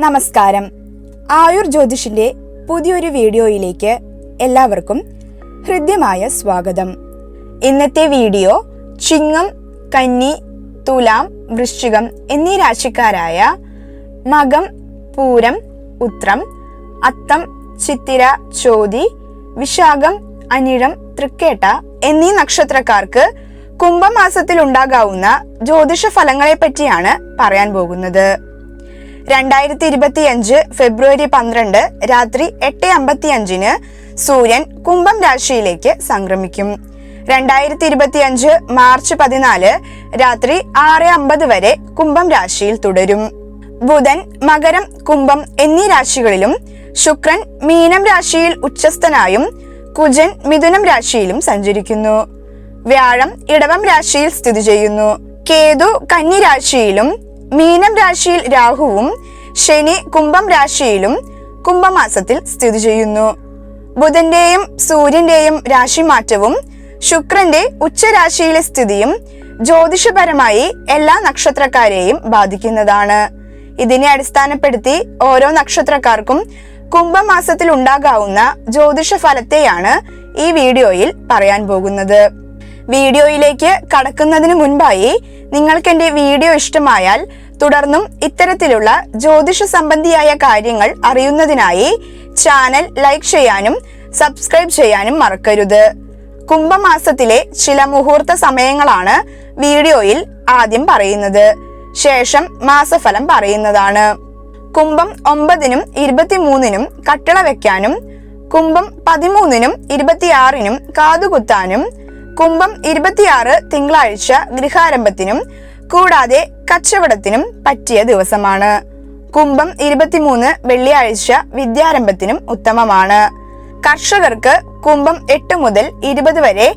നമസ്കാരം. ആയുർ ജ്യോതിഷിന്റെ പുതിയൊരു വീഡിയോയിലേക്ക് എല്ലാവർക്കും ഹൃദ്യമായ സ്വാഗതം. ഇന്നത്തെ വീഡിയോ ചിങ്ങം കന്നി തുലാം വൃശ്ചികം എന്നീ രാശിക്കാരായ മകം പൂരം ഉത്രം അത്തം ചിത്തിര ചോതി വിശാഖം അനിഴം തൃക്കേട്ട എന്നീ നക്ഷത്രക്കാർക്ക് കുംഭമാസത്തിൽ ഉണ്ടാകാവുന്ന ജ്യോതിഷ ഫലങ്ങളെ പറ്റിയാണ് പറയാൻ പോകുന്നത്. രണ്ടായിരത്തി ഇരുപത്തി അഞ്ച് ഫെബ്രുവരി പന്ത്രണ്ട് രാത്രി എട്ട് അമ്പത്തി അഞ്ചിന് സൂര്യൻ കുംഭം രാശിയിലേക്ക് സംക്രമിക്കും. രണ്ടായിരത്തി ഇരുപത്തി അഞ്ച് മാർച്ച് പതിനാല് രാത്രി ആറ് അമ്പത് വരെ കുംഭം രാശിയിൽ തുടരും. ബുധൻ മകരം കുംഭം എന്നീ രാശികളിലും ശുക്രൻ മീനം രാശിയിൽ ഉച്ചസ്ഥനായും കുജൻ മിഥുനം രാശിയിലും സഞ്ചരിക്കുന്നു. വ്യാഴം ഇടവം രാശിയിൽ സ്ഥിതി ചെയ്യുന്നു. കേതു കന്നി രാശിയിലും മീനം രാശിയിൽ രാഹുവും ശനി കുംഭം രാശിയിലും കുംഭമാസത്തിൽ സ്ഥിതി ചെയ്യുന്നു. ബുധന്റെയും സൂര്യന്റെയും രാശിമാറ്റവും ശുക്രന്റെ ഉച്ചരാശിയിലെ സ്ഥിതിയും ജ്യോതിഷപരമായി എല്ലാ നക്ഷത്രക്കാരെയും ബാധിക്കുന്നതാണ്. ഇതിനെ അടിസ്ഥാനപ്പെടുത്തി ഓരോ നക്ഷത്രക്കാർക്കും കുംഭമാസത്തിൽ ഉണ്ടാകാവുന്ന ജ്യോതിഷ ഫലത്തെയാണ് ഈ വീഡിയോയിൽ പറയാൻ പോകുന്നത്. വീഡിയോയിലേക്ക് കടക്കുന്നതിന് മുൻപായി നിങ്ങൾക്ക് എന്റെ വീഡിയോ ഇഷ്ടമായാൽ തുടർന്നും ഇത്തരത്തിലുള്ള ജ്യോതിഷ സംബന്ധിയായ കാര്യങ്ങൾ അറിയുന്നതിനായി ചാനൽ ലൈക്ക് ചെയ്യാനും സബ്സ്ക്രൈബ് ചെയ്യാനും മറക്കരുത്. കുംഭമാസത്തിലെ ചില മുഹൂർത്ത സമയങ്ങളാണ് വീഡിയോയിൽ ആദ്യം പറയുന്നത്. ശേഷം മാസഫലം പറയുന്നതാണ്. കുംഭം ഒമ്പതിനും ഇരുപത്തിമൂന്നിനും കട്ടിള വെക്കാനും കുംഭം പതിമൂന്നിനും ഇരുപത്തിയാറിനും കാതുകുത്താനും കുംഭം ഇരുപത്തിയാറ് തിങ്കളാഴ്ച ഗൃഹാരംഭത്തിനും കൂടാതെ കച്ചവടത്തിനും പറ്റിയ ദിവസമാണ്. കുംഭം ഇരുപത്തിമൂന്ന് വെള്ളിയാഴ്ച വിദ്യാരംഭത്തിനും ഉത്തമമാണ്. കർഷകർക്ക് കുംഭം എട്ട് മുതൽ ഇരുപത് വരെ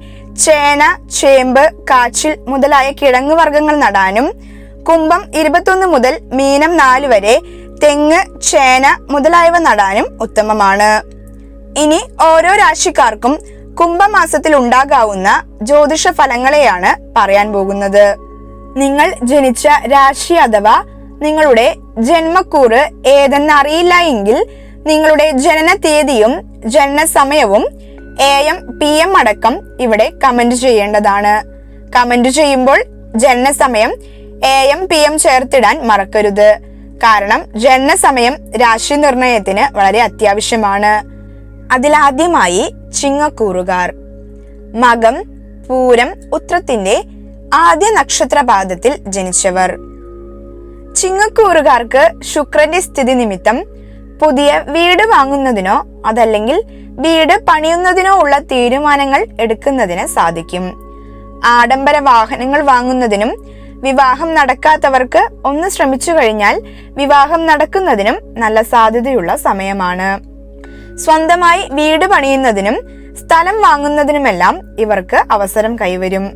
ചേന ചേമ്പ് കാച്ചിൽ മുതലായ കിഴങ്ങുവർഗങ്ങൾ നടാനും കുംഭം ഇരുപത്തൊന്ന് മുതൽ മീനം നാല് വരെ തെങ്ങ് ചേന മുതലായവ നടാനും ഉത്തമമാണ്. ഇനി ഓരോ രാശിക്കാർക്കും കുംഭമാസത്തിൽ ഉണ്ടാകാവുന്ന ജ്യോതിഷ ഫലങ്ങളെയാണ് പറയാൻ പോകുന്നത്. നിങ്ങൾ ജനിച്ച രാശി അഥവാ നിങ്ങളുടെ ജന്മക്കൂറ് ഏതെന്നറിയില്ല എങ്കിൽ നിങ്ങളുടെ ജനന തീയതിയും ജനന സമയവും എ എം പി എം അടക്കം ഇവിടെ കമന്റ് ചെയ്യേണ്ടതാണ്. കമന്റ് ചെയ്യുമ്പോൾ ജനന സമയം എ എം പി എം ചേർത്തിടാൻ മറക്കരുത്. കാരണം ജനന സമയം രാശി നിർണയത്തിന് വളരെ അത്യാവശ്യമാണ്. അതിലാദ്യമായി ചിങ്ങക്കൂറുകാർ. മകം പൂരം ഉത്രത്തിന്റെ ആദ്യ നക്ഷത്രപാദത്തിൽ ജനിച്ചവർ. ചിങ്ങക്കൂറുകാർക്ക് ശുക്രന്റെ സ്ഥിതി നിമിത്തം പുതിയ വീട് വാങ്ങുന്നതിനോ അതല്ലെങ്കിൽ വീട് പണിയുന്നതിനോ ഉള്ള തീരുമാനങ്ങൾ എടുക്കുന്നതിന് സാധിക്കും. ആഡംബര വാഹനങ്ങൾ വാങ്ങുന്നതിനും വിവാഹം നടക്കാത്തവർക്ക് ഒന്ന് ശ്രമിച്ചു കഴിഞ്ഞാൽ വിവാഹം നടക്കുന്നതിനും നല്ല സാധ്യതയുള്ള സമയമാണ്. സ്വന്തമായി വീട് പണിയുന്നതിനും സ്ഥലം വാങ്ങുന്നതിനുമെല്ലാം ഇവർക്ക് അവസരം കൈവരും.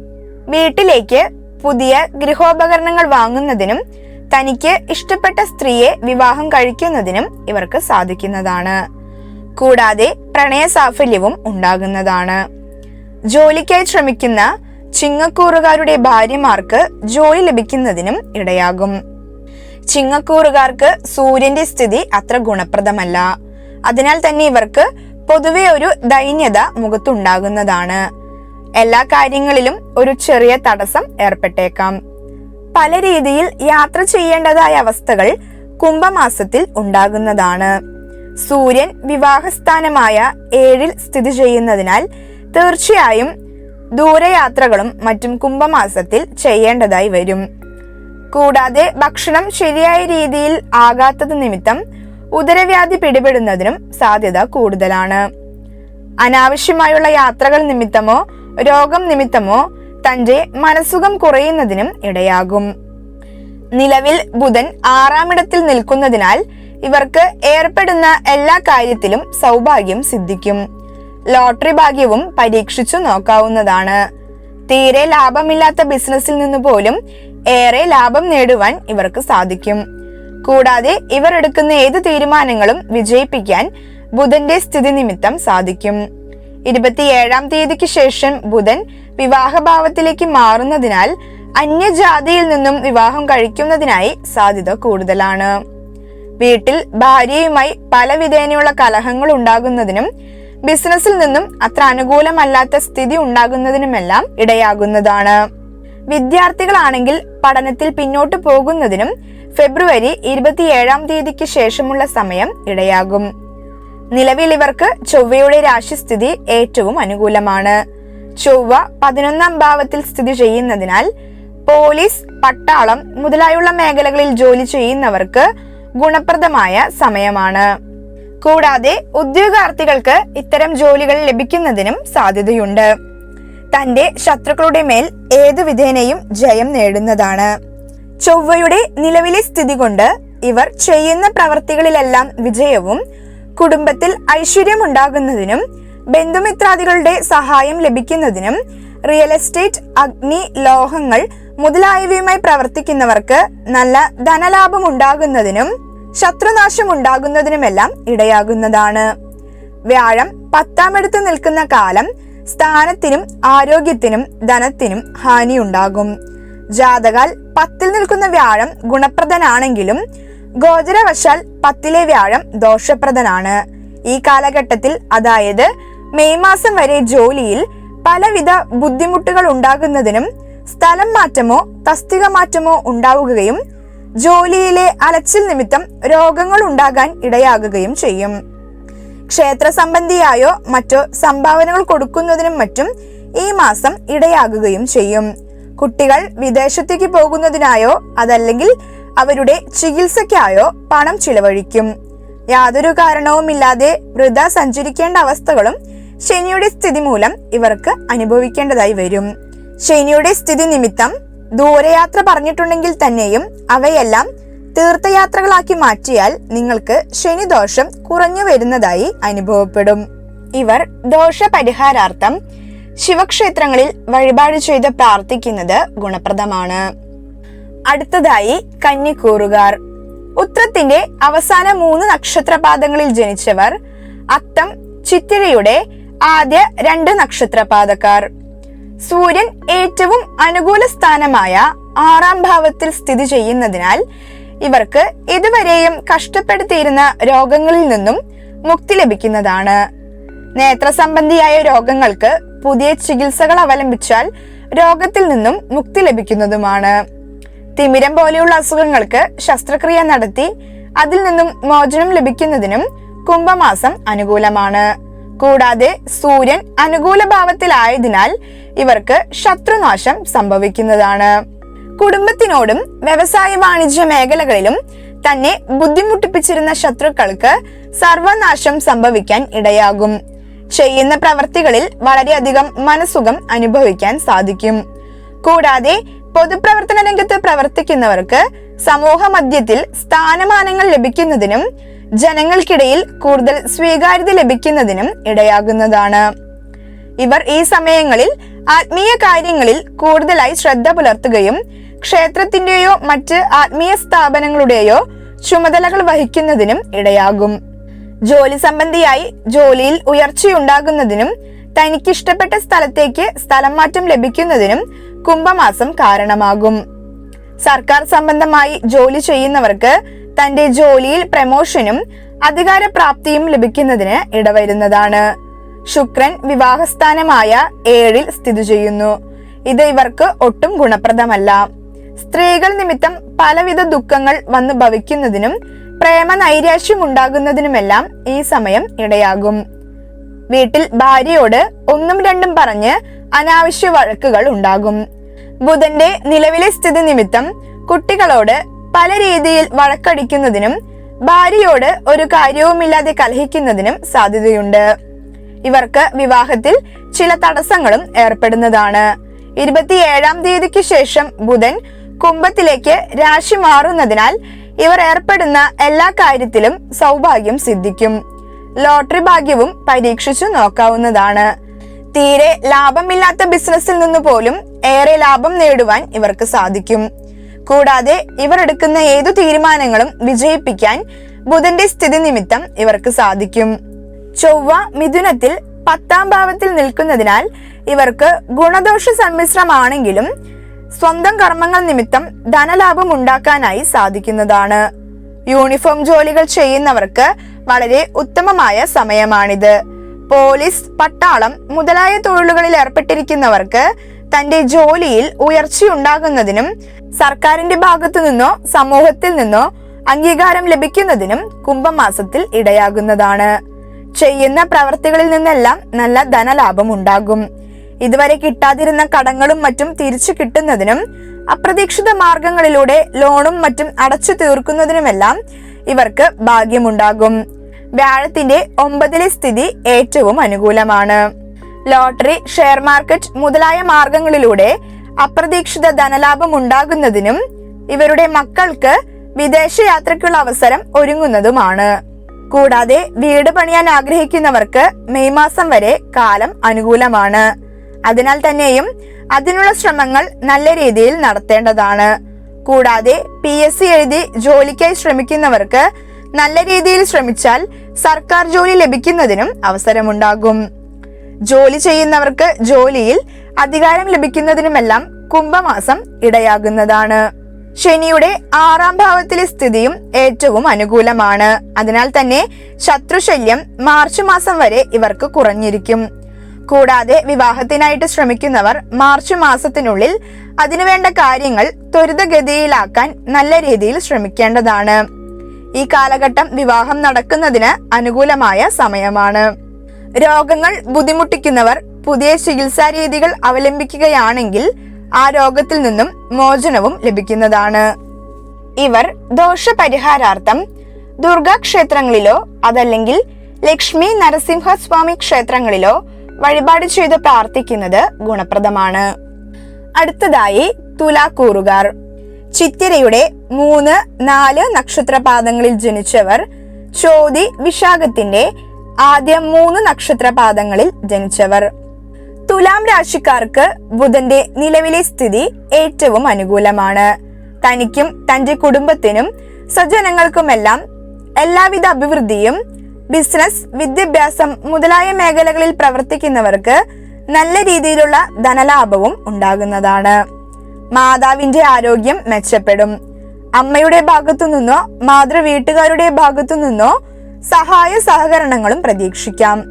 വീട്ടിലേക്ക് പുതിയ ഗൃഹോപകരണങ്ങൾ വാങ്ങുന്നതിനും തനിക്ക് ഇഷ്ടപ്പെട്ട സ്ത്രീയെ വിവാഹം കഴിക്കുന്നതിനും ഇവർക്ക് സാധിക്കുന്നതാണ്. കൂടാതെ പ്രണയ സാഫല്യവും ഉണ്ടാകുന്നതാണ്. ജോലിക്കായി ശ്രമിക്കുന്ന ചിങ്ങക്കൂറുകാരുടെ ഭാര്യമാർക്ക് ജോലി ലഭിക്കുന്നതിനും ഇടയാകും. ചിങ്ങക്കൂറുകാർക്ക് സൂര്യന്റെ സ്ഥിതി അത്ര ഗുണപ്രദമല്ല. അതിനാൽ തന്നെ ഇവർക്ക് പൊതുവെ ഒരു ദൈന്യത മുഖത്തുണ്ടാകുന്നതാണ്. എല്ലാ കാര്യങ്ങളിലും ഒരു ചെറിയ തടസ്സം ഏർപ്പെട്ടേക്കാം. പല രീതിയിൽ യാത്ര ചെയ്യേണ്ടതായ അവസ്ഥകൾ കുംഭമാസത്തിൽ ഉണ്ടാകുന്നതാണ്. സൂര്യൻ വിവാഹസ്ഥാനമായ ഏഴിൽ സ്ഥിതി ചെയ്യുന്നതിനാൽ തീർച്ചയായും ദൂരയാത്രകളും മറ്റും കുംഭമാസത്തിൽ ചെയ്യേണ്ടതായി വരും. കൂടാതെ ഭക്ഷണം ശരിയായ രീതിയിൽ ആകാത്തത് നിമിത്തം ഉദരവ്യാധി പിടിപെടുന്നതിനും സാധ്യത കൂടുതലാണ്. അനാവശ്യമായുള്ള യാത്രകൾ നിമിത്തമോ രോഗം നിമിത്തമോ തന്റെ മനസുഖം കുറയുന്നതിനും ഇടയാകും. നിലവിൽ ബുധൻ ആറാമിടത്തിൽ നിൽക്കുന്നതിനാൽ ഇവർക്ക് ഏർപ്പെടുന്ന എല്ലാ കാര്യത്തിലും സൗഭാഗ്യം സിദ്ധിക്കും. ലോട്ടറി ഭാഗ്യവും പരീക്ഷിച്ചു നോക്കാവുന്നതാണ്. തീരെ ലാഭമില്ലാത്ത ബിസിനസ്സിൽ നിന്ന് പോലും ഏറെ ലാഭം നേടുവാൻ ഇവർക്ക് സാധിക്കും. കൂടാതെ ഇവർ എടുക്കുന്ന ഏത് തീരുമാനങ്ങളും വിജയിപ്പിക്കാൻ ബുധന്റെ സ്ഥിതി നിമിത്തം സാധിക്കും. ഇരുപത്തിയേഴാം തീയതിക്ക് ശേഷം ബുധൻ വിവാഹഭാവത്തിലേക്ക് മാറുന്നതിനാൽ അന്യജാതിയിൽ നിന്നും വിവാഹം കഴിക്കുന്നതിനായി സാധ്യത കൂടുതലാണ്. വീട്ടിൽ ഭാര്യയുമായി പല വിധേനയുള്ള കലഹങ്ങൾ ഉണ്ടാകുന്നതിനും ബിസിനസ്സിൽ നിന്നും അത്ര അനുകൂലമല്ലാത്ത സ്ഥിതി ഉണ്ടാകുന്നതിനുമെല്ലാം ഇടയാകുന്നതാണ്. വിദ്യാർത്ഥികളാണെങ്കിൽ പഠനത്തിൽ പിന്നോട്ട് പോകുന്നതിനും ഫെബ്രുവരി ഇരുപത്തിയേഴാം തീയതിക്ക് ശേഷമുള്ള സമയം ഇടയാകും. നിലവിൽ ഇവർക്ക് ചൊവ്വയുടെ രാശിസ്ഥിതി ഏറ്റവും അനുകൂലമാണ്. ചൊവ്വ പതിനൊന്നാം ഭാവത്തിൽ സ്ഥിതി ചെയ്യുന്നതിനാൽ പോലീസ് പട്ടാളം മുതലായുള്ള മേഖലകളിൽ ജോലി ചെയ്യുന്നവർക്ക് ഗുണപ്രദമായ സമയമാണ്. കൂടാതെ ഉദ്യോഗാർത്ഥികൾക്ക് ഇത്തരം ജോലികൾ ലഭിക്കുന്നതിനും സാധ്യതയുണ്ട്. തന്റെ ശത്രുക്കളുടെ മേൽ ഏതു വിധേനയും ജയം നേടുന്നതാണ്. ചൊവ്വയുടെ നിലവിലെ സ്ഥിതി കൊണ്ട് ഇവർ ചെയ്യുന്ന പ്രവർത്തികളിലെല്ലാം വിജയവും കുടുംബത്തിൽ ഐശ്വര്യമുണ്ടാകുന്നതിനും ബന്ധുമിത്രാദികളുടെ സഹായം ലഭിക്കുന്നതിനും റിയൽ എസ്റ്റേറ്റ് അഗ്നി ലോഹങ്ങൾ മുതലായവയുമായി പ്രവർത്തിക്കുന്നവർക്ക് നല്ല ധനലാഭം ഉണ്ടാകുന്നതിനും ശത്രുനാശം ഉണ്ടാകുന്നതിനുമെല്ലാം ഇടയാകുന്നതാണ്. വ്യാഴം പത്താമെടുത്ത് നിൽക്കുന്ന കാലം സ്ഥാനത്തിനും ആരോഗ്യത്തിനും ധനത്തിനും ഹാനിയുണ്ടാകും. ജാതകാൽ പത്തിൽ നിൽക്കുന്ന വ്യാഴം ഗുണപ്രദനാണെങ്കിലും ഗോചരവശാൽ പത്തിലെ വ്യാഴം ദോഷപ്രദനാണ്. ഈ കാലഘട്ടത്തിൽ അതായത് മെയ് മാസം വരെ ജോലിയിൽ പലവിധ ബുദ്ധിമുട്ടുകൾ ഉണ്ടാകുന്നതിനും സ്ഥലം മാറ്റമോ തസ്തിക മാറ്റമോ ഉണ്ടാവുകയും ജോലിയിലെ അലച്ചിൽ നിമിത്തം രോഗങ്ങൾ ഉണ്ടാകാൻ ഇടയാകുകയും ചെയ്യും. ക്ഷേത്ര സംബന്ധിയായോ മറ്റോ സംഭാവനകൾ കൊടുക്കുന്നതിനും മറ്റും ഈ മാസം ഇടയാകുകയും ചെയ്യും. കുട്ടികൾ വിദേശത്തേക്ക് പോകുന്നതിനായോ അതല്ലെങ്കിൽ അവരുടെ ചികിത്സയ്ക്കായോ പണം ചിലവഴിക്കും. യാതൊരു കാരണവുമില്ലാതെ വൃത സഞ്ചരിക്കേണ്ട അവസ്ഥകളും ശനിയുടെ സ്ഥിതി മൂലം ഇവർക്ക് അനുഭവിക്കേണ്ടതായി വരും. ശനിയുടെ സ്ഥിതി നിമിത്തം ദൂരയാത്ര പറഞ്ഞിട്ടുണ്ടെങ്കിൽ തന്നെയും അവയെല്ലാം തീർത്ഥയാത്രകളാക്കി മാറ്റിയാൽ നിങ്ങൾക്ക് ശനിദോഷം കുറഞ്ഞു വരുന്നതായി അനുഭവപ്പെടും. ഇവർ ദോഷപരിഹാരാർത്ഥം ശിവക്ഷേത്രങ്ങളിൽ വഴിപാട് ചെയ്ത് പ്രാർത്ഥിക്കുന്നത് ഗുണപ്രദമാണ്. അടുത്തതായി കന്നിക്കൂറുകാർ. ഉത്രത്തിന്റെ അവസാന മൂന്ന് നക്ഷത്രപാദങ്ങളിൽ ജനിച്ചവർ അത്തം ചിത്തിരയുടെ ആദ്യ രണ്ട് നക്ഷത്രപാദക്കാർ. സൂര്യൻ ഏറ്റവും അനുകൂല സ്ഥാനമായ ആറാം ഭാവത്തിൽ സ്ഥിതി ചെയ്യുന്നതിനാൽ ഇവർക്ക് ഇതുവരെയും കഷ്ടപ്പെടുത്തിയിരുന്ന രോഗങ്ങളിൽ നിന്നും മുക്തി ലഭിക്കുന്നതാണ്. നേത്ര സംബന്ധിയായ രോഗങ്ങൾക്ക് പുതിയ ചികിത്സകൾ അവലംബിച്ചാൽ രോഗത്തിൽ നിന്നും മുക്തി ലഭിക്കുന്നതുമാണ്. തിമിരം പോലെയുള്ള അസുഖങ്ങൾക്ക് ശസ്ത്രക്രിയ നടത്തി അതിൽ നിന്നും മോചനം ലഭിക്കുന്നതിനും കുംഭമാസം അനുകൂലമാണ്. കൂടാതെ സൂര്യൻ അനുകൂല ഭാവത്തിലായതിനാൽ ഇവർക്ക് ശത്രുനാശം സംഭവിക്കുന്നതാണ്. കുടുംബത്തിനോടും വ്യവസായ വാണിജ്യ മേഖലകളിലും തന്നെ ബുദ്ധിമുട്ടിപ്പിച്ചിരുന്ന ശത്രുക്കൾക്ക് സർവനാശം സംഭവിക്കാൻ ഇടയാകും. ചെയ്യുന്ന പ്രവർത്തികളിൽ വളരെയധികം മനസുഖം അനുഭവിക്കാൻ സാധിക്കും. കൂടാതെ പൊതുപ്രവർത്തന രംഗത്ത് പ്രവർത്തിക്കുന്നവർക്ക് സമൂഹ മധ്യത്തിൽ സ്ഥാനമാനങ്ങൾ ലഭിക്കുന്നതിനും ജനങ്ങൾക്കിടയിൽ കൂടുതൽ സ്വീകാര്യത ലഭിക്കുന്നതിനും ഇടയാകുന്നതാണ്. ഇവർ ഈ സമയങ്ങളിൽ ആത്മീയ കാര്യങ്ങളിൽ കൂടുതലായി ശ്രദ്ധ പുലർത്തുകയും ക്ഷേത്രത്തിന്റെയോ മറ്റ് ആത്മീയ സ്ഥാപനങ്ങളുടെയോ ചുമതലകൾ വഹിക്കുന്നതിനും ഇടയാകും. ജോലി സംബന്ധിയായി ജോലിയിൽ ഉയർച്ചയുണ്ടാകുന്നതിനും തനിക്കിഷ്ടപ്പെട്ട സ്ഥലത്തേക്ക് സ്ഥലം മാറ്റം ലഭിക്കുന്നതിനും കുംഭമാസം കാരണമാകും. സർക്കാർ സംബന്ധമായി ജോലി ചെയ്യുന്നവർക്ക് തന്റെ ജോലിയിൽ പ്രമോഷനും അധികാരപ്രാപ്തിയും ലഭിക്കുന്നതിന് ഇടവരുന്നതാണ്. ശുക്രൻ വിവാഹസ്ഥാനമായ ഏഴിൽ സ്ഥിതി ചെയ്യുന്നു. ഇത് ഇവർക്ക് ഒട്ടും ഗുണപ്രദമല്ല. സ്ത്രീകൾ നിമിത്തം പലവിധ ദുഃഖങ്ങൾ വന്നു ഭവിക്കുന്നതിനും പ്രേമ നൈരാശ്യം ഉണ്ടാകുന്നതിനുമെല്ലാം ഈ സമയം ഇടയാകും. വീട്ടിൽ ഭാര്യയോട് ഒന്നും രണ്ടും പറഞ്ഞ് അനാവശ്യ വഴക്കുകൾ ഉണ്ടാകും. ബുധന്റെ നിലവിലെ സ്ഥിതി നിമിത്തം കുട്ടികളോട് പല രീതിയിൽ വഴക്കടിക്കുന്നതിനും ഭാര്യയോട് ഒരു കാര്യവുമില്ലാതെ കലഹിക്കുന്നതിനും സാധ്യതയുണ്ട്. ഇവർക്ക് വിവാഹത്തിൽ ചില തടസ്സങ്ങളും ഏർപ്പെടുന്നതാണ്. ഇരുപത്തിയേഴാം തീയതിക്ക് ശേഷം ബുധൻ കുംഭത്തിലേക്ക് രാശി മാറുന്നതിനാൽ ഇവർ ഏർപ്പെടുന്ന എല്ലാ കാര്യത്തിലും സൗഭാഗ്യം സിദ്ധിക്കും. ലോട്ടറി ഭാഗ്യവും പരീക്ഷിച്ചു നോക്കാവുന്നതാണ്. തീരെ ലാഭമില്ലാത്ത ബിസിനസ്സിൽ നിന്ന് പോലും ഏറെ ലാഭം നേടുവാൻ ഇവർക്ക് സാധിക്കും. കൂടാതെ ഇവർ എടുക്കുന്ന ഏതു തീരുമാനങ്ങളും വിജയിപ്പിക്കാൻ ബുധന്റെ സ്ഥിതി നിമിത്തം ഇവർക്ക് സാധിക്കും. ചൊവ്വ മിഥുനത്തിൽ പത്താം ഭാവത്തിൽ നിൽക്കുന്നതിനാൽ ഇവർക്ക് ഗുണദോഷ സമ്മിശ്രമാണെങ്കിലും സ്വന്തം കർമ്മങ്ങൾ നിമിത്തം ധനലാഭം ഉണ്ടാക്കാനായി സാധിക്കുന്നതാണ്. യൂണിഫോം ജോലികൾ ചെയ്യുന്നവർക്ക് വളരെ ഉത്തമമായ സമയമാണിത്. പോലീസ് പട്ടാളം മുതലായ തൊഴിലുകളിൽ ഏർപ്പെട്ടിരിക്കുന്നവർക്ക് തന്റെ ജോലിയിൽ ഉയർച്ചയുണ്ടാകുന്നതിനും സർക്കാരിന്റെ ഭാഗത്തു നിന്നോ സമൂഹത്തിൽ നിന്നോ അംഗീകാരം ലഭിക്കുന്നതിനും കുംഭമാസത്തിൽ ഇടയാകുന്നതാണ്. ചെയ്യുന്ന പ്രവർത്തികളിൽ നിന്നെല്ലാം നല്ല ധനലാഭം ഉണ്ടാകും. ഇതുവരെ കിട്ടാതിരുന്ന കടങ്ങളും മറ്റും തിരിച്ചു കിട്ടുന്നതിനും അപ്രതീക്ഷിത മാർഗങ്ങളിലൂടെ ലോണും മറ്റും അടച്ചു തീർക്കുന്നതിനുമെല്ലാം ഇവർക്ക് ഭാഗ്യമുണ്ടാകും. വ്യാഴത്തിന്റെ ഒമ്പതിലെ സ്ഥിതി ഏറ്റവും അനുകൂലമാണ്. ലോട്ടറി ഷെയർ മാർക്കറ്റ് മുതലായ മാർഗങ്ങളിലൂടെ അപ്രതീക്ഷിത ധനലാഭം ഉണ്ടാകുന്നതിനും ഇവരുടെ മക്കൾക്ക് വിദേശയാത്രയ്ക്കുള്ള അവസരം ഒരുങ്ങുന്നതുമാണ്. കൂടാതെ വീട് പണിയാൻ ആഗ്രഹിക്കുന്നവർക്ക് മെയ് മാസം വരെ കാലം അനുകൂലമാണ്. അതിനാൽ തന്നെയും അതിനുള്ള ശ്രമങ്ങൾ നല്ല രീതിയിൽ നടത്തേണ്ടതാണ്. കൂടാതെ പി എസ് സി എഴുതി ജോലിക്കായി ശ്രമിക്കുന്നവർക്ക് നല്ല രീതിയിൽ ശ്രമിച്ചാൽ സർക്കാർ ജോലി ലഭിക്കുന്നതിനും അവസരമുണ്ടാകും. ജോലി ചെയ്യുന്നവർക്ക് ജോലിയിൽ അധികാരം ലഭിക്കുന്നതിനുമെല്ലാം കുംഭമാസം ഇടയാകുന്നതാണ്. ശനിയുടെ ആറാം ഭാവത്തിലെ സ്ഥിതിയും ഏറ്റവും അനുകൂലമാണ്. അതിനാൽ തന്നെ ശത്രുശല്യം മാർച്ച് മാസം വരെ ഇവർക്ക് കുറഞ്ഞിരിക്കും. കൂടാതെ വിവാഹത്തിനായിട്ട് ശ്രമിക്കുന്നവർ മാർച്ച് മാസത്തിനുള്ളിൽ അതിനുവേണ്ട കാര്യങ്ങൾ ത്വരിതഗതിയിലാക്കാൻ നല്ല രീതിയിൽ ശ്രമിക്കേണ്ടതാണ്. ഈ കാലഘട്ടം വിവാഹം നടക്കുന്നതിന് അനുകൂലമായ സമയമാണ്. രോഗങ്ങൾ ബുദ്ധിമുട്ടിക്കുന്നവർ പുതിയ ചികിത്സാ രീതികൾ അവലംബിക്കുകയാണെങ്കിൽ ആ രോഗത്തിൽ നിന്നും മോചനവും ലഭിക്കുന്നതാണ്. ഇവർ ദോഷപരിഹാരാർത്ഥം ദുർഗാക്ഷേത്രങ്ങളിലോ അതല്ലെങ്കിൽ ലക്ഷ്മി നരസിംഹസ്വാമി ക്ഷേത്രങ്ങളിലോ വഴിപാട് ചെയ്ത് പ്രാർത്ഥിക്കുന്നത് ഗുണപ്രദമാണ്. അടുത്തതായി തുലാക്കൂറുകാർ. ചിത്തിരയുടെ മൂന്ന് നാല് നക്ഷത്രപാദങ്ങളിൽ ജനിച്ചവർ ചോതി വിശാഖത്തിന്റെ ആദ്യ മൂന്ന് നക്ഷത്രപാദങ്ങളിൽ ജനിച്ചവർ. തുലാം രാശിക്കാർക്ക് ബുധന്റെ നിലവിലെ സ്ഥിതി ഏറ്റവും അനുകൂലമാണ്. തനിക്കും തന്റെ കുടുംബത്തിനും സ്വജനങ്ങൾക്കുമെല്ലാം എല്ലാവിധ അഭിവൃദ്ധിയും ബിസിനസ് വിദ്യാഭ്യാസം മുതലായ മേഖലകളിൽ പ്രവർത്തിക്കുന്നവർക്ക് നല്ല രീതിയിലുള്ള ധനലാഭവും ഉണ്ടാകുന്നതാണ്. മാതാവിന്റെ ആരോഗ്യം മെച്ചപ്പെടും. അമ്മയുടെ ഭാഗത്തു നിന്നോ മാതൃവീട്ടുകാരുടെ ഭാഗത്തു നിന്നോ സഹായ സഹകരണങ്ങളും പ്രതീക്ഷിക്കാം.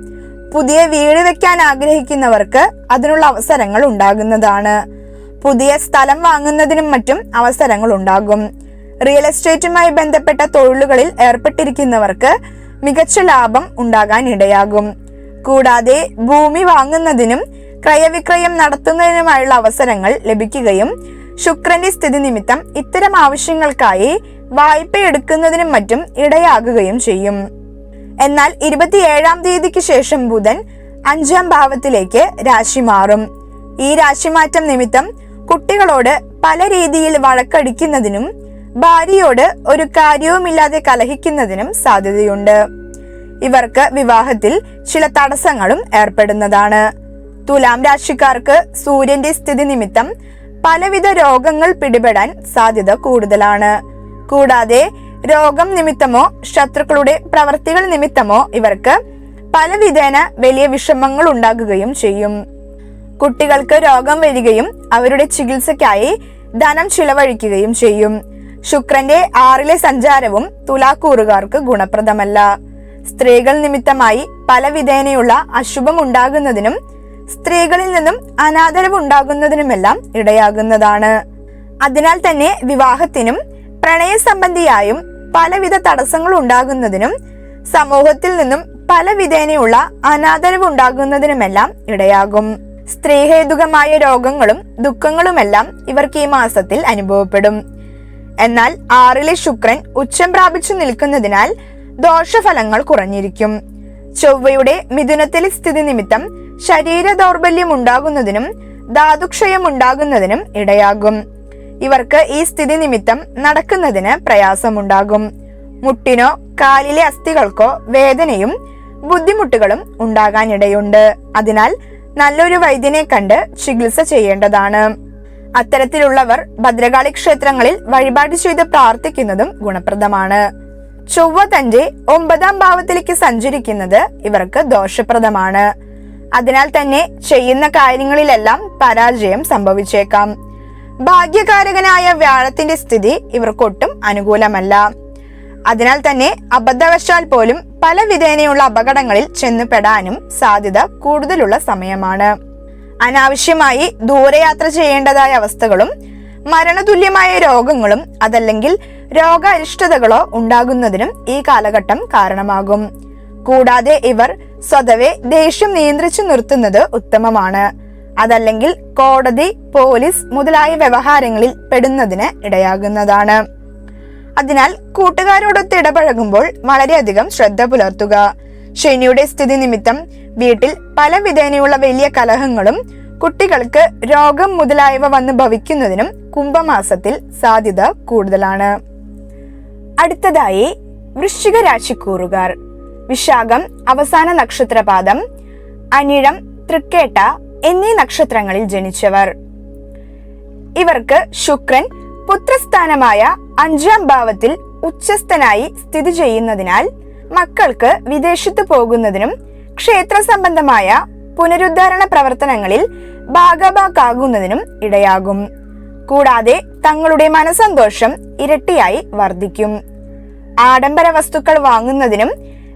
പുതിയ വീട് വെക്കാൻ ആഗ്രഹിക്കുന്നവർക്ക് അതിനുള്ള അവസരങ്ങൾ ഉണ്ടാകുന്നതാണ്. പുതിയ സ്ഥലം വാങ്ങുന്നതിനും മറ്റും അവസരങ്ങൾ ഉണ്ടാകും. റിയൽ എസ്റ്റേറ്റുമായി ബന്ധപ്പെട്ട തൊഴിലുകളിൽ ഏർപ്പെട്ടിരിക്കുന്നവർക്ക് മികച്ച ലാഭം ഉണ്ടാകാൻ ഇടയാകും. കൂടാതെ ഭൂമി വാങ്ങുന്നതിനും ക്രയവിക്രയം നടത്തുന്നതിനുമായുള്ള അവസരങ്ങൾ ലഭിക്കുകയും ശുക്രന്റെ സ്ഥിതി നിമിത്തം ഇത്തരം ആവശ്യങ്ങൾക്കായി വായ്പ എടുക്കുന്നതിനും മറ്റും ഇടയാകുകയും ചെയ്യും. എന്നാൽ ഇരുപത്തിയേഴാം തീയതിക്ക് ശേഷം ബുധൻ അഞ്ചാം ഭാവത്തിലേക്ക് രാശി മാറും. ഈ രാശിമാറ്റം നിമിത്തം കുട്ടികളോട് പല രീതിയിൽ വഴക്കടിക്കുന്നതിനും ഭാര്യയോട് ഒരു കാര്യവുമില്ലാതെ കലഹിക്കുന്നതിനും സാധ്യതയുണ്ട്. ഇവർക്ക് വിവാഹത്തിൽ ചില തടസ്സങ്ങളും ഏർപ്പെടുന്നതാണ്. തുലാം രാശിക്കാർക്ക് സൂര്യന്റെ സ്ഥിതി നിമിത്തം പലവിധ രോഗങ്ങൾ പിടിപെടാൻ സാധ്യത കൂടുതലാണ്. കൂടാതെ രോഗം നിമിത്തമോ ശത്രുക്കളുടെ പ്രവർത്തികൾ നിമിത്തമോ ഇവർക്ക് പലവിധേന വലിയ വിഷമങ്ങൾ ഉണ്ടാകുകയും ചെയ്യും. കുട്ടികൾക്ക് രോഗം വരികയും അവരുടെ ചികിത്സയ്ക്കായി ധനം ചിലവഴിക്കുകയും ചെയ്യും. ശുക്രന്റെ ആറിലെ സഞ്ചാരവും തുലാക്കൂറുകാർക്ക് ഗുണപ്രദമല്ല. സ്ത്രീകൾ നിമിത്തമായി പല വിധേനയുള്ള അശുഭം ഉണ്ടാകുന്നതിനും സ്ത്രീകളിൽ നിന്നും അനാദരവ് ഉണ്ടാകുന്നതിനുമെല്ലാം ഇടയാകുന്നതാണ്. അതിനാൽ തന്നെ വിവാഹത്തിനും പ്രണയ സംബന്ധിയായും പലവിധ തടസ്സങ്ങൾ ഉണ്ടാകുന്നതിനും സമൂഹത്തിൽ നിന്നും പല വിധേനയുള്ള അനാദരവ് ഉണ്ടാകുന്നതിനുമെല്ലാം ഇടയാകും. സ്ത്രീഹേതുകമായ രോഗങ്ങളും ദുഃഖങ്ങളുമെല്ലാം ഇവർക്ക് ഈ മാസത്തിൽ അനുഭവപ്പെടും. എന്നാൽ ആറിലെ ശുക്രൻ ഉച്ചം പ്രാപിച്ചു നിൽക്കുന്നതിനാൽ ദോഷഫലങ്ങൾ കുറഞ്ഞിരിക്കും. ചൊവ്വയുടെ മിഥുനത്തിലെ സ്ഥിതി നിമിത്തം ശരീര ദൗർബല്യം ഉണ്ടാകുന്നതിനും ധാതുക്ഷയം ഉണ്ടാകുന്നതിനും ഇടയാകും. ഇവർക്ക് ഈ സ്ഥിതി നിമിത്തം നടക്കുന്നതിന് പ്രയാസമുണ്ടാകും. മുട്ടിനോ കാലിലെ അസ്ഥികൾക്കോ വേദനയും ബുദ്ധിമുട്ടുകളും ഉണ്ടാകാനിടയുണ്ട്. അതിനാൽ നല്ലൊരു വൈദ്യനെ കണ്ട് ചികിത്സ ചെയ്യേണ്ടതാണ്. അത്തരത്തിലുള്ളവർ ഭദ്രകാളി ക്ഷേത്രങ്ങളിൽ വഴിപാട് ചെയ്ത് പ്രാർത്ഥിക്കുന്നതും ഗുണപ്രദമാണ്. ചൊവ്വ തന്റെ ഒമ്പതാം ഭാവത്തിലേക്ക് സഞ്ചരിക്കുന്നത് ഇവർക്ക് ദോഷപ്രദമാണ്. അതിനാൽ തന്നെ ചെയ്യുന്ന കാര്യങ്ങളിലെല്ലാം പരാജയം സംഭവിച്ചേക്കാം. ഭാഗ്യകാരകനായ വ്യാഴത്തിന്റെ സ്ഥിതി ഇവർക്കൊട്ടും അനുകൂലമല്ല. അതിനാൽ തന്നെ അബദ്ധവശാൽ പോലും പല വിധേനയുള്ള അപകടങ്ങളിൽ ചെന്നുപെടാനും സാധ്യത കൂടുതലുള്ള സമയമാണ്. അനാവശ്യമായി ദൂരയാത്ര ചെയ്യേണ്ടതായ അവസ്ഥകളും മരണതുല്യമായ രോഗങ്ങളും അതല്ലെങ്കിൽ രോഗാരിഷ്ടതകളോ ഉണ്ടാകുന്നതിനും ഈ കാലഘട്ടം കാരണമാകും. കൂടാതെ ഇവർ സ്വതവേ ദേഷ്യം നിയന്ത്രിച്ചു നിർത്തുന്നത് ഉത്തമമാണ്. അതല്ലെങ്കിൽ കോടതി പോലീസ് മുതലായ വ്യവഹാരങ്ങളിൽ പെടുന്നതിന് ഇടയാകുന്നതാണ്. അതിനാൽ കൂട്ടുകാരോടൊത്ത് ഇടപഴകുമ്പോൾ വളരെയധികം ശ്രദ്ധ പുലർത്തുക. ശനിയുടെ സ്ഥിതി നിമിത്തം വീട്ടിൽ പല വിധേനയുള്ള വലിയ കലഹങ്ങളും കുട്ടികൾക്ക് രോഗം മുതലായവ വന്ന് ഭവിക്കുന്നതിനും കുംഭമാസത്തിൽ സാധ്യത കൂടുതലാണ്. അടുത്തതായി വൃശ്ചിക രാശിക്കൂറുകാർ വിശാഖം അവസാന നക്ഷത്രപാദം അനിഴം തൃക്കേട്ട എന്നീ നക്ഷത്രങ്ങളിൽ ജനിച്ചവർ. ഇവർക്ക് ശുക്രൻ പുത്രസ്ഥാനമായ അഞ്ചാം ഭാവത്തിൽ ഉച്ചസ്ഥനായി സ്ഥിതി ചെയ്യുന്നതിനാൽ മക്കൾക്ക് വിദേശത്ത് പോകുന്നതിനും ക്ഷേത്ര സംബന്ധമായ പുനരുദ്ധാരണ പ്രവർത്തനങ്ങളിൽ ഭാഗഭാക്കാകുന്നതിനും ഇടയാകും. കൂടാതെ തങ്ങളുടെ മനസന്തോഷം ഇരട്ടിയായി വർദ്ധിക്കും. ആഡംബര വസ്തുക്കൾ വാങ്ങുന്നതിനും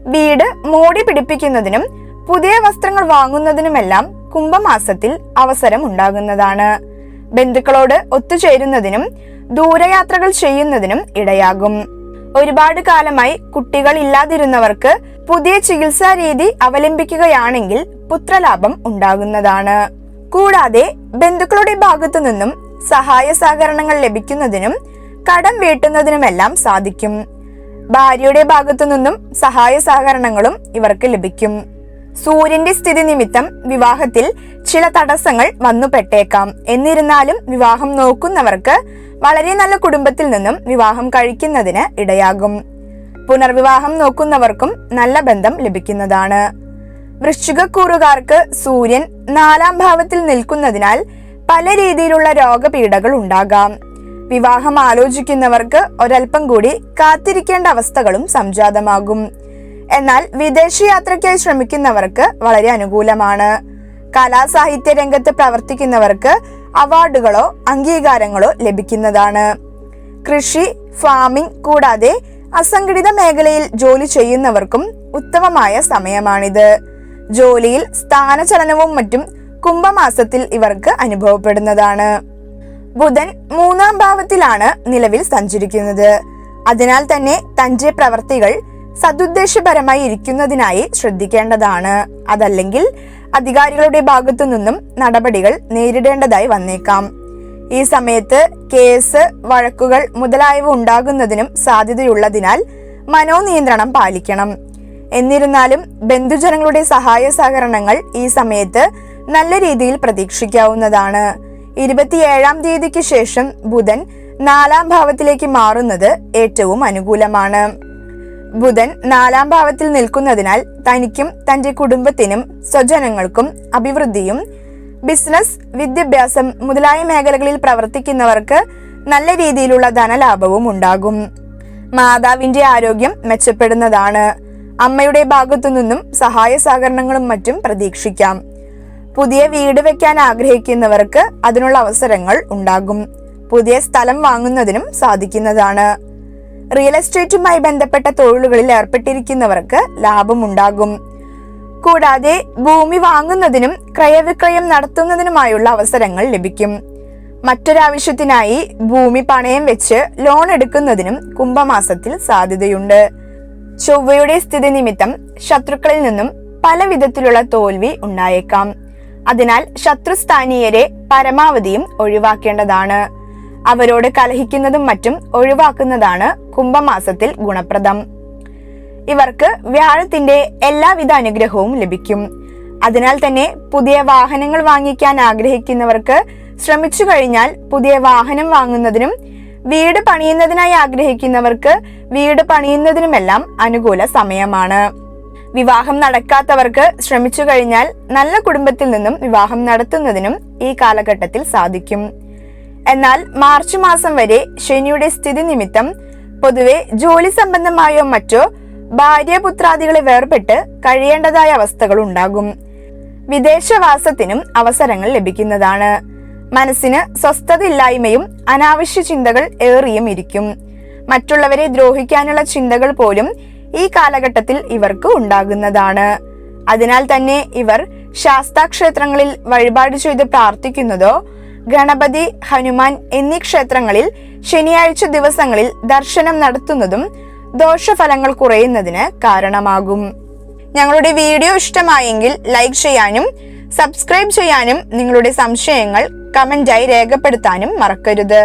വീട് മോടി പിടിപ്പിക്കുന്നതിനും പുതിയ വസ്ത്രങ്ങൾ വാങ്ങുന്നതിനുമെല്ലാം കുംഭമാസത്തിൽ അവസരം ഉണ്ടാകുന്നതാണ്. ബന്ധുക്കളോട് ഒത്തുചേരുന്നതിനും ദൂരയാത്രകൾ ചെയ്യുന്നതിനും ഇടയാകും. ഒരുപാട് കാലമായി കുട്ടികൾ ഇല്ലാതിരുന്നവർക്ക് പുതിയ ചികിത്സാ രീതി അവലംബിക്കുകയാണെങ്കിൽ പുത്രലാഭം ഉണ്ടാകുന്നതാണ്. കൂടാതെ ബന്ധുക്കളുടെ ഭാഗത്തു നിന്നും സഹായ സഹകരണങ്ങൾ ലഭിക്കുന്നതിനും കടം വീട്ടുന്നതിനുമെല്ലാം സാധിക്കും. ഭാര്യയുടെ ഭാഗത്തു നിന്നും സഹായ സഹകരണങ്ങളും ഇവർക്ക് ലഭിക്കും. സൂര്യന്റെ സ്ഥിതി നിമിത്തം വിവാഹത്തിൽ ചില തടസ്സങ്ങൾ വന്നുപെട്ടേക്കാം എന്നിരുന്നാലും വിവാഹം നോക്കുന്നവർക്ക് വളരെ നല്ല കുടുംബത്തിൽ നിന്നും വിവാഹം കഴിക്കുന്നതിന് ഇടയാകും. പുനർവിവാഹം നോക്കുന്നവർക്കും നല്ല ബന്ധം ലഭിക്കുന്നതാണ്. വൃശ്ചികക്കൂറുകാർക്ക് സൂര്യൻ നാലാം ഭാവത്തിൽ നിൽക്കുന്നതിനാൽ പല രീതിയിലുള്ള രോഗപീഠകൾ ഉണ്ടാകാം. വിവാഹം ആലോചിക്കുന്നവർക്ക് ഒരൽപ്പം കൂടി കാത്തിരിക്കേണ്ട അവസ്ഥകളും സംജാതമാകും. എന്നാൽ വിദേശയാത്രയ്ക്കായി ശ്രമിക്കുന്നവർക്ക് വളരെ അനുകൂലമാണ്. കലാസാഹിത്യ രംഗത്ത് പ്രവർത്തിക്കുന്നവർക്ക് അവാർഡുകളോ അംഗീകാരങ്ങളോ ലഭിക്കുന്നതാണ്. കൃഷി ഫാമിംഗ് കൂടാതെ അസംഘടിത മേഖലയിൽ ജോലി ചെയ്യുന്നവർക്കും ഉത്തമമായ സമയമാണിത്. ജോലിയിൽ സ്ഥാനചലനവും മറ്റും കുംഭമാസത്തിൽ ഇവർക്ക് അനുഭവപ്പെടുന്നതാണ്. ബുധൻ മൂന്നാം ഭാവത്തിലാണ് നിലവിൽ സഞ്ചരിക്കുന്നത്. അതിനാൽ തന്നെ തന്റെ പ്രവർത്തികൾ സതുദ്ദേശപരമായി ഇരിക്കുന്നതിനായി ശ്രദ്ധിക്കേണ്ടതാണ്. അതല്ലെങ്കിൽ അധികാരികളുടെ ഭാഗത്തു നിന്നും നടപടികൾ നേരിടേണ്ടതായി വന്നേക്കാം. ഈ സമയത്ത് കേസ് വഴക്കുകൾ മുതലായവ ഉണ്ടാകുന്നതിനും സാധ്യതയുള്ളതിനാൽ മനോനിയന്ത്രണം പാലിക്കണം. എന്നിരുന്നാലും ബന്ധുജനങ്ങളുടെ സഹായ സഹകരണങ്ങൾ ഈ സമയത്ത് നല്ല രീതിയിൽ പ്രതീക്ഷിക്കാവുന്നതാണ്. ഇരുപത്തിയേഴാം തീയതിക്ക് ശേഷം ബുധൻ നാലാം ഭാവത്തിലേക്ക് മാറുന്നത് ഏറ്റവും അനുകൂലമാണ്. ബുധൻ നാലാം ഭാവത്തിൽ നിൽക്കുന്നതിനാൽ തനിക്കും തന്റെ കുടുംബത്തിനും സ്വജനങ്ങൾക്കും അഭിവൃദ്ധിയും ബിസിനസ് വിദ്യാഭ്യാസം മുതലായ മേഖലകളിൽ പ്രവർത്തിക്കുന്നവർക്ക് നല്ല രീതിയിലുള്ള ധനലാഭവും ഉണ്ടാകും. മാതാവിന്റെ ആരോഗ്യം മെച്ചപ്പെടുന്നതാണ്. അമ്മയുടെ ഭാഗത്തു നിന്നും സഹായ സഹകരണങ്ങളും മറ്റും പ്രതീക്ഷിക്കാം. പുതിയ വീട് വെക്കാൻ ആഗ്രഹിക്കുന്നവർക്ക് അതിനുള്ള അവസരങ്ങൾ ഉണ്ടാകും. പുതിയ സ്ഥലം വാങ്ങുന്നതിനും സാധിക്കുന്നതാണ്. റിയൽ എസ്റ്റേറ്റുമായി ബന്ധപ്പെട്ട തൊഴിലുകളിൽ ഏർപ്പെട്ടിരിക്കുന്നവർക്ക് ലാഭമുണ്ടാകും. കൂടാതെ ഭൂമി വാങ്ങുന്നതിനും ക്രയവിക്രയം നടത്തുന്നതിനുമായുള്ള അവസരങ്ങൾ ലഭിക്കും. മറ്റൊരാവശ്യത്തിനായി ഭൂമി പണയം വെച്ച് ലോൺ എടുക്കുന്നതിനും കുംഭമാസത്തിൽ സാധ്യതയുണ്ട്. ചൊവ്വയുടെ സ്ഥിതി നിമിത്തം ശത്രുക്കളിൽ നിന്നും പല വിധത്തിലുള്ള തോൽവി ഉണ്ടായേക്കാം. അതിനാൽ ശത്രുസ്ഥാനീയരെ പരമാവധിയും ഒഴിവാക്കേണ്ടതാണ്. അവരോട് കലഹിക്കുന്നതും മറ്റും ഒഴിവാക്കുന്നതാണ് കുംഭമാസത്തിൽ ഗുണപ്രദം. ഇവർക്ക് വ്യാഴത്തിന്റെ എല്ലാവിധ അനുഗ്രഹവും ലഭിക്കും. അതിനാൽ തന്നെ പുതിയ വാഹനങ്ങൾ വാങ്ങിക്കാൻ ആഗ്രഹിക്കുന്നവർക്ക് ശ്രമിച്ചു കഴിഞ്ഞാൽ പുതിയ വാഹനം വാങ്ങുന്നതിനും വീട് പണിയുന്നതിനായി ആഗ്രഹിക്കുന്നവർക്ക് വീട് പണിയുന്നതിനുമെല്ലാം അനുകൂല സമയമാണ്. വിവാഹം നടക്കാത്തവർക്ക് ശ്രമിച്ചു കഴിഞ്ഞാൽ നല്ല കുടുംബത്തിൽ നിന്നും വിവാഹം നടത്തുന്നതിനും ഈ കാലഘട്ടത്തിൽ സാധിക്കും. എന്നാൽ മാർച്ച് മാസം വരെ ശനിയുടെ സ്ഥിതി നിമിത്തം പൊതുവെ ജോലി സംബന്ധമായോ മറ്റോ ഭാര്യപുത്രാദികളെ വേർപെട്ട് കഴിയേണ്ടതായ അവസ്ഥകൾ ഉണ്ടാകും. വിദേശവാസത്തിനും അവസരങ്ങൾ ലഭിക്കുന്നതാണ്. മനസ്സിന് സ്വസ്ഥതയില്ലായ്മയും അനാവശ്യ ചിന്തകൾ ഏറിയും ഇരിക്കും. മറ്റുള്ളവരെ ദ്രോഹിക്കാനുള്ള ചിന്തകൾ പോലും ഈ കാലഘട്ടത്തിൽ ഇവർക്ക് ഉണ്ടാകുന്നതാണ്. അതിനാൽ തന്നെ ഇവർ ശാസ്താക്ഷേത്രങ്ങളിൽ വഴിപാട് ചെയ്ത് പ്രാർത്ഥിക്കുന്നതോ ഗണപതി ഹനുമാൻ എന്നീ ക്ഷേത്രങ്ങളിൽ ശനിയാഴ്ച ദിവസങ്ങളിൽ ദർശനം നടത്തുന്നതും ദോഷഫലങ്ങൾ കുറയുന്നതിന് കാരണമാകും. ഞങ്ങളുടെ വീഡിയോ ഇഷ്ടമായെങ്കിൽ ലൈക്ക് ചെയ്യാനും സബ്സ്ക്രൈബ് ചെയ്യാനും നിങ്ങളുടെ സംശയങ്ങൾ കമന്റായി രേഖപ്പെടുത്താനും മറക്കരുത്.